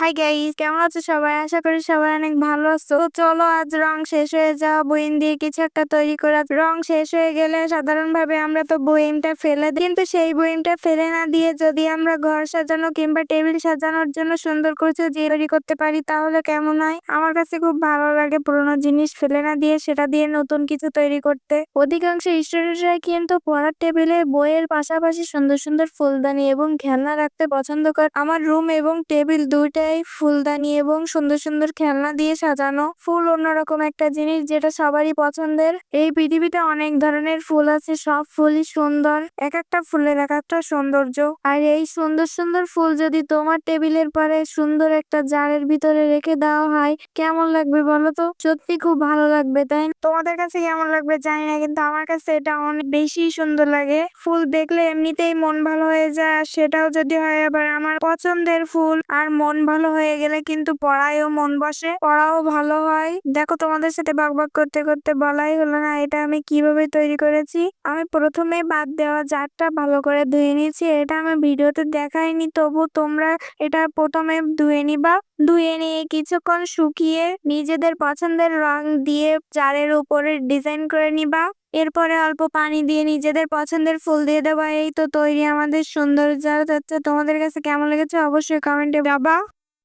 Hi guys কেমন আছো সবাই? আশা করি সবাই অনেক ভালো আছো। চলো, আজ রং শেষ হয়ে যাওয়া বইম দিয়ে কিছু একটা তৈরি করা রং শেষ হয়ে গেলে সাধারণভাবে আমরা তো বইমটা ফেলে দিই। কিন্তু সেই বইমটা ফেলে না দিয়ে যদি আমরা ঘর সাজানো কিংবা টেবিল সাজানোর জন্য সুন্দর কিছু তৈরি করতে পারি, তাহলে কেমন হয়? আমার কাছে খুব ভালো লাগে পুরোনো জিনিস ফেলে না দিয়ে, সেটা দিয়ে নতুন কিছু তৈরি করতে। অধিকাংশ স্টুডেন্টরা কিন্তু পড়ার টেবিলে বইয়ের পাশাপাশি সুন্দর সুন্দর ফুলদানি এবং খেলনা রাখতে পছন্দ করে। আমার রুম এবং টেবিল দুইটাই ফুলদানি এবং সুন্দর সুন্দর খেলনা দিয়ে সাজানো ফুল অন্যরকম একটা জিনিস যেটা সবারই পছন্দের। এই পৃথিবীতে অনেক ধরনের ফুল আছে, সব ফুলই সুন্দর। এক একটা ফুলের এক একটা সৌন্দর্য। আর এই সুন্দর সুন্দর ফুল যদি তোমার টেবিলের পরে সুন্দর একটা জারের ভিতরে রেখে দেওয়া হয়, কেমন লাগবে বলো তো? সত্যি খুব ভালো লাগবে, তাই তোমাদের কাছে কেমন লাগবে জানি না, কিন্তু আমার কাছে এটা অনেক বেশি সুন্দর লাগে। ফুল দেখলে এমনিতেই মন ভালো হয়ে যায়, আর সেটাও যদি হয় আবার আমার পছন্দের ফুল আর মন ভালো হয়ে গেলে কিন্তু পড়ায়ও মন বসে, পড়াও ভালো হয়। দেখো তোমাদের সাথে বকবক করতে করতে বলাই হলো না, এটা আমি কীভাবে তৈরি করেছি? আমি প্রথমে বাদ দেওয়া জারটা ভালো করে ধুয়ে নিয়েছি, এটা আমি ভিডিওতে দেখাইনি, তবু তোমরা এটা প্রথমে ধুয়ে নিবা। ধুয়ে নিয়ে কিছুক্ষণ শুকিয়ে নিজেদের পছন্দের রং দিয়ে জারের উপরে ডিজাইন করে নিবা। এরপরে অল্প পানি দিয়ে নিজেদের পছন্দের ফুল দিয়ে দেওয়া এই তো তৈরি আমাদের সুন্দর জার। হচ্ছে তোমাদের কাছে কেমন লেগেছে অবশ্যই কমেন্টে যাবা